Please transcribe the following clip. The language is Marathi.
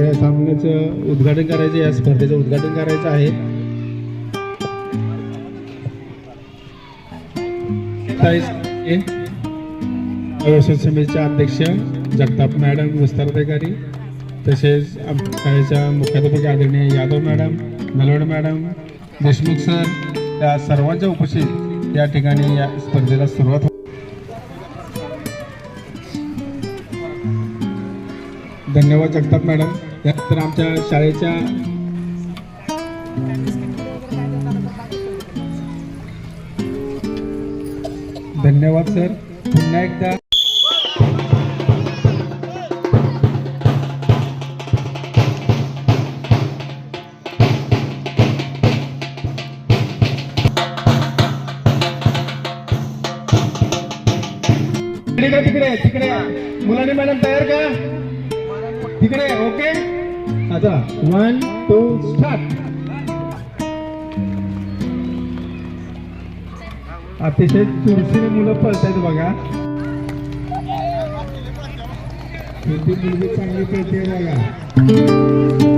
मैदानाचं उद्घाटन करायचं या स्पर्धेचं उद्घाटन करायचं आहे. व्यवसाय समितीचे अध्यक्ष जगताप मॅडम विस्ताराधिकारी तसेच शाळेच्या मुख्याध्यापक आदरणीय Yadav madam Nalwad madam Deshmukh sir या सर्वांच्या उपस्थित या ठिकाणी या स्पर्धेला सुरुवात धन्यवाद जगताप मॅडम. तर आमच्या शाळेच्या धन्यवाद सर. पुन्हा एकदा. तिकडे का तिकडे? तिकडे. मुलांनी मॅडम तयार का? तिकडे ओके? आता वन टू स्टार्ट अतिशय चुरशीने मुलं पळतायत बघा. ती मुलगी चांगली पळते बघा.